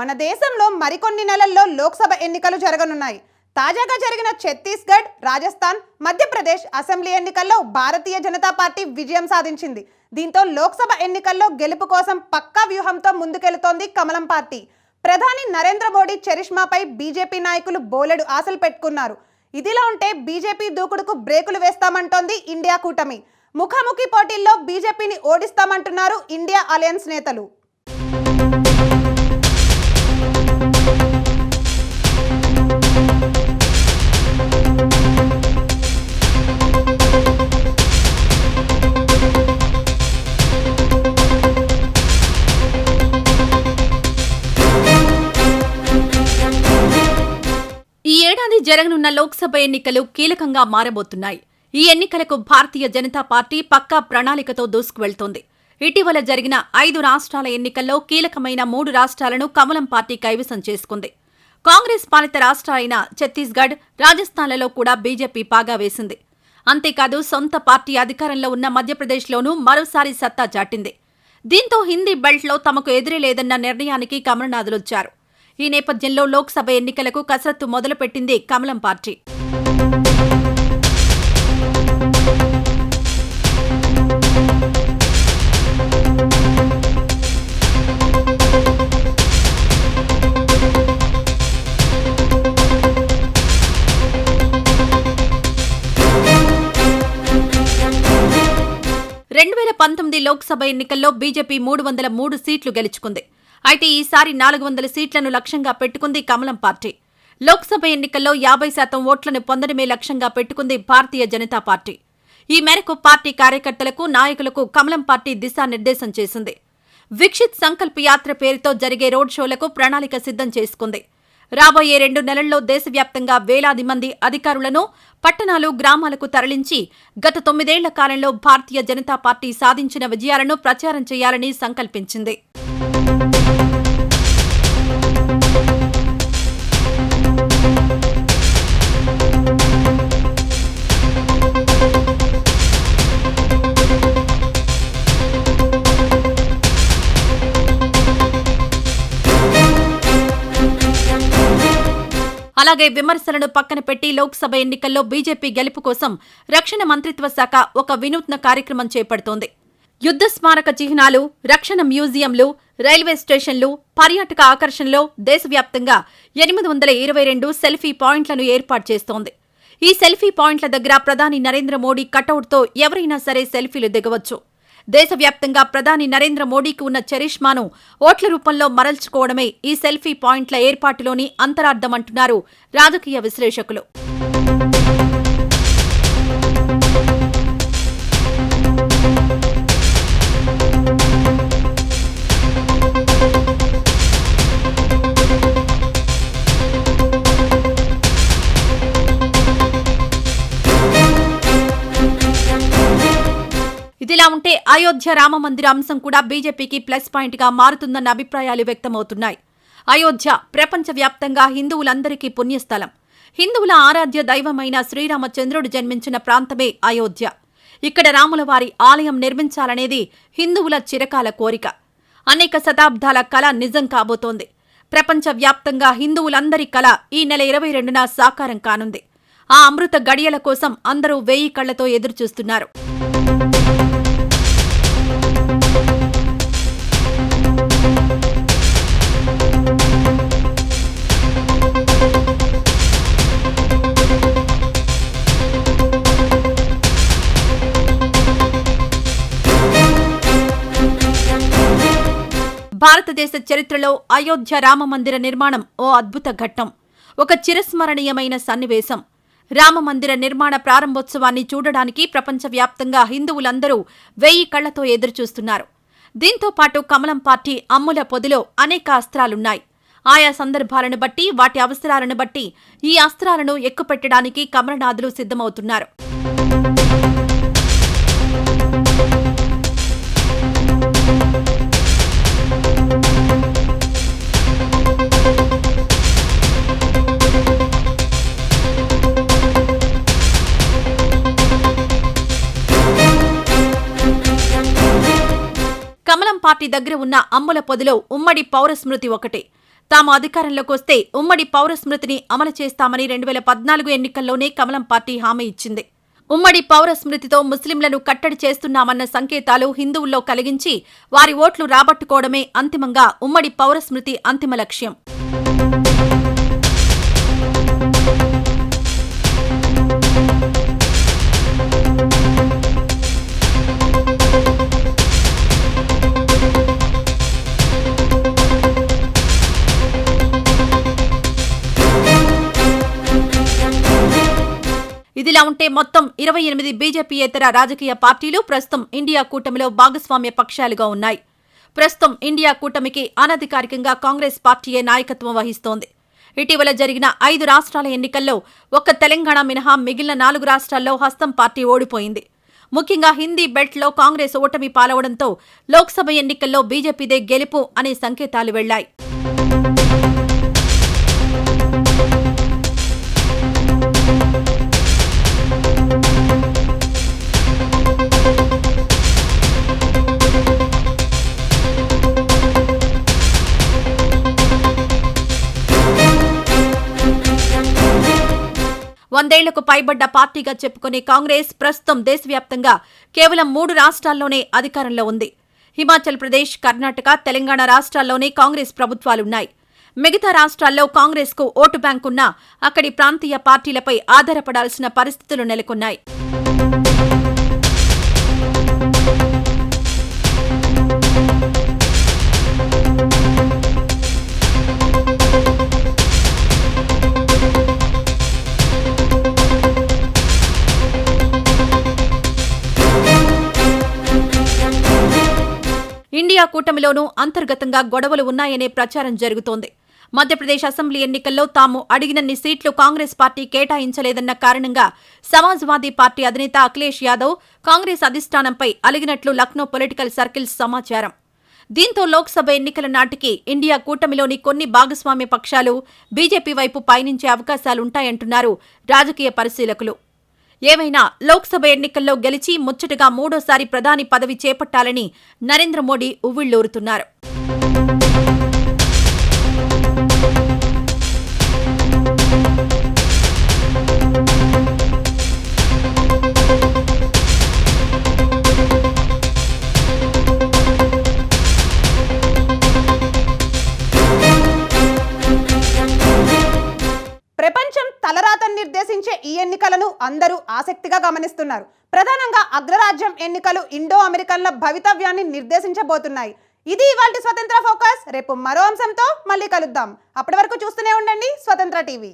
మన దేశంలో మరికొన్ని నెలల్లో లోక్సభ ఎన్నికలు జరగనున్నాయి. తాజాగా జరిగిన ఛత్తీస్గఢ్ రాజస్థాన్ మధ్యప్రదేశ్ అసెంబ్లీ ఎన్నికల్లో భారతీయ జనతా పార్టీ విజయం సాధించింది. దీంతో లోక్సభ ఎన్నికల్లో గెలుపు కోసం పక్కా వ్యూహంతో ముందుకెళుతోంది కమలం పార్టీ. ప్రధాని నరేంద్ర మోడీ చరిష్మాపై బీజేపీ నాయకులు బోలెడు ఆశలు పెట్టుకున్నారు. ఇదిలా ఉంటే బీజేపీ దూకుడుకు బ్రేకులు వేస్తామంటోంది ఇండియా కూటమి. ముఖాముఖి పోటీల్లో బీజేపీని ఓడిస్తామంటున్నారు ఇండియా అలయన్స్ నేతలు. జరగనున్న లోక్సభ ఎన్నికలు కీలకంగా మారబోతున్నాయి. ఈ ఎన్నికలకు భారతీయ జనతా పార్టీ పక్కా ప్రణాళికతో దూసుకువెళ్తోంది. ఇటీవల జరిగిన ఐదు రాష్ట్రాల ఎన్నికల్లో కీలకమైన మూడు రాష్ట్రాలను కమలం పార్టీ కైవసం చేసుకుంది. కాంగ్రెస్ పాలిత రాష్ట్రాలైన ఛత్తీస్గఢ్ రాజస్థాన్లలో కూడా బీజేపీ పాగా వేసింది. అంతేకాదు సొంత పార్టీ అధికారంలో ఉన్న మధ్యప్రదేశ్లోనూ మరోసారి సత్తా చాటింది. దీంతో హిందీ బెల్ట్లో తమకు ఎదురే లేదన్న నిర్ణయానికి కమలనాథులొచ్చారు. ఈ నేపథ్యంలో లోక్సభ ఎన్నికలకు కసరత్తు మొదలుపెట్టింది కమలం పార్టీ. రెండు వేల పంతొమ్మిది లోక్సభ ఎన్నికల్లో బీజేపీ మూడు వందల మూడు సీట్లు గెలుచుకుంది. అయితే ఈసారి నాలుగు వందల సీట్లను లక్ష్యంగా పెట్టుకుంది కమలం పార్టీ. లోక్సభ ఎన్నికల్లో యాభై శాతం ఓట్లను పొందడమే లక్ష్యంగా పెట్టుకుంది భారతీయ జనతా పార్టీ. ఈ మేరకు పార్టీ కార్యకర్తలకు నాయకులకు కమలం పార్టీ దిశానిర్దేశం చేసింది. విక్షిత్ సంకల్ప్ యాత్ర పేరుతో జరిగే రోడ్ షోలకు ప్రణాళిక సిద్ధం చేసుకుంది. రాబోయే రెండు నెలల్లో దేశవ్యాప్తంగా వేలాది మంది అధికారులను పట్టణాలు గ్రామాలకు తరలించి గత తొమ్మిదేళ్ళ కాలంలో భారతీయ జనతా పార్టీ సాధించిన విజయాలను ప్రచారం చేయాలని సంకల్పించింది. అలాగే విమర్శలను పక్కన పెట్టి లోక్సభ ఎన్నికల్లో బీజేపీ గెలుపు కోసం రక్షణ మంత్రిత్వ శాఖ ఒక వినూత్న కార్యక్రమం చేపడుతోంది. యుద్ధ స్మారక చిహ్నాలు రక్షణ మ్యూజియంలు రైల్వే స్టేషన్లు పర్యాటక ఆకర్షణలో దేశవ్యాప్తంగా ఎనిమిది వందల ఇరవై రెండు సెల్ఫీ పాయింట్లను ఏర్పాటు చేస్తోంది. ఈ సెల్ఫీ పాయింట్ల దగ్గర ప్రధాని నరేంద్ర మోడీ కటౌట్తో ఎవరైనా సరే సెల్ఫీలు దిగవచ్చు. దేశవ్యాప్తంగా ప్రధాని నరేంద్ర మోడీకి ఉన్న చరిష్మాను ఓట్ల రూపంలో మరల్చుకోవడమే ఈ సెల్ఫీ పాయింట్ల ఏర్పాటులోని అంతరార్థమంటున్నారు రాజకీయ విశ్లేషకులు. అయోధ్య రామ మందిర అంశం కూడా బీజేపీకి ప్లస్ పాయింట్గా మారుతుందన్న అభిప్రాయాలు వ్యక్తమవుతున్నాయి. అయోధ్య ప్రపంచవ్యాప్తంగా హిందువులందరికీ పుణ్యస్థలం. హిందువుల ఆరాధ్య దైవమైన శ్రీరామచంద్రుడు జన్మించిన ప్రాంతమే అయోధ్య. ఇక్కడ రాములవారి ఆలయం నిర్మించాలనేది హిందువుల చిరకాల కోరిక. అనేక శతాబ్దాల కళ నిజం కాబోతోంది. ప్రపంచవ్యాప్తంగా హిందువులందరి కళ ఈ నెల ఇరవై రెండున సాకారం కానుంది. ఆ అమృత గడియల కోసం అందరూ వేయి కళ్ళతో ఎదురుచూస్తున్నారు. భారతదేశ చరిత్రలో అయోధ్య రామ మందిర నిర్మాణం ఓ అద్భుత ఘట్టం. ఒక చిరస్మరణీయమైన సన్నివేశం. రామ మందిర నిర్మాణ ప్రారంభోత్సవాన్ని చూడడానికి ప్రపంచవ్యాప్తంగా హిందువులందరూ వెయ్యి కళ్ళతో ఎదురుచూస్తున్నారు. దీంతో పాటు కమలం పార్టీ అమ్ముల పొదిలో అనేక అస్త్రాలున్నాయి. ఆయా సందర్భాలను బట్టి వాటి అవసరాలను బట్టి ఈ అస్త్రాలను ఎక్కుపెట్టడానికి కమలనాథులు సిద్ధమవుతున్నారు. పార్టీ దగ్గర ఉన్న అమ్ముల పొదిలో ఉమ్మడి పౌరస్మృతి ఒకటే. తాము అధికారంలోకి వస్తే ఉమ్మడి పౌర స్మృతిని అమలు చేస్తామని రెండు వేల పద్నాలుగు ఎన్నికల్లోనే కమలం పార్టీ హామీ ఇచ్చింది. ఉమ్మడి పౌర స్మృతితో ముస్లింలను కట్టడి చేస్తున్నామన్న సంకేతాలు హిందువుల్లో కలిగించి వారి ఓట్లు రాబట్టుకోవడమే అంతిమంగా ఉమ్మడి పౌరస్మృతి అంతిమ లక్ష్యం. ఇదిలా ఉంటే మొత్తం ఇరవై ఎనిమిది బీజేపీయేతర రాజకీయ పార్టీలు ప్రస్తుతం ఇండియా కూటమిలో భాగస్వామ్య పక్షాలుగా ఉన్నాయి. ప్రస్తుతం ఇండియా కూటమికి అనధికారికంగా కాంగ్రెస్ పార్టీయే నాయకత్వం వహిస్తోంది. ఇటీవల జరిగిన ఐదు రాష్ట్రాల ఎన్నికల్లో ఒక్క తెలంగాణ మినహా మిగిలిన నాలుగు రాష్ట్రాల్లో హస్తం పార్టీ ఓడిపోయింది. ముఖ్యంగా హిందీ బెల్ట్లో కాంగ్రెస్ ఓటమి పాలవడంతో లోక్సభ ఎన్నికల్లో బీజేపీదే గెలుపు అనే సంకేతాలు వెళ్ళాయి. వందేళ్ళకు పైబడ్డ పార్టీగా చెప్పుకునే కాంగ్రెస్ ప్రస్తుతం దేశవ్యాప్తంగా కేవలం మూడు రాష్ట్రాల్లోనే అధికారంలో ఉంది. హిమాచల్ ప్రదేశ్ కర్ణాటక తెలంగాణ రాష్ట్రాల్లోనే కాంగ్రెస్ ప్రభుత్వాలున్నాయి. మిగతా రాష్ట్రాల్లో కాంగ్రెస్కు ఓటు బ్యాంకున్నా అక్కడి ప్రాంతీయ పార్టీలపై ఆధారపడాల్సిన పరిస్థితులు నెలకొన్నాయి. ఇండియా కూటమిలోనూ అంతర్గతంగా గొడవలు ఉన్నాయనే ప్రచారం జరుగుతోంది. మధ్యప్రదేశ్ అసెంబ్లీ ఎన్నికల్లో తాము అడిగినన్ని సీట్లు కాంగ్రెస్ పార్టీ కేటాయించలేదన్న కారణంగా సమాజ్వాదీ పార్టీ అధినేత అఖిలేష్ యాదవ్ కాంగ్రెస్ అధిష్టానంపై అలిగినట్లు లక్నో పొలిటికల్ సర్కిల్స్ సమాచారం. దీంతో లోక్సభ ఎన్నికల నాటికి ఇండియా కూటమిలోని కొన్ని భాగస్వామ్య పక్షాలు బీజేపీ వైపు పయనించే అవకాశాలుంటాయంటున్నారు రాజకీయ పరిశీలకులు. ఏమైనా లోక్సభ ఎన్నికల్లో గెలిచి ముచ్చటగా మూడోసారి ప్రధాని పదవి చేపట్టాలని నరేంద్ర మోడీ ఉవ్విళ్ళూరుతున్నారు నిర్దేశించే ఈ ఎన్నికలను అందరూ ఆసక్తిగా గమనిస్తున్నారు. ప్రధానంగా అగ్రరాజ్యం ఎన్నికలు ఇండో అమెరికన్ల భవితవ్యాన్ని నిర్దేశించబోతున్నాయి. ఇది ఇవాళ స్వతంత్ర ఫోకస్. రేపు మరో అంశంతో మళ్ళీ కలుద్దాం. అప్పటి వరకు చూస్తూనే ఉండండి స్వతంత్ర టీవీ.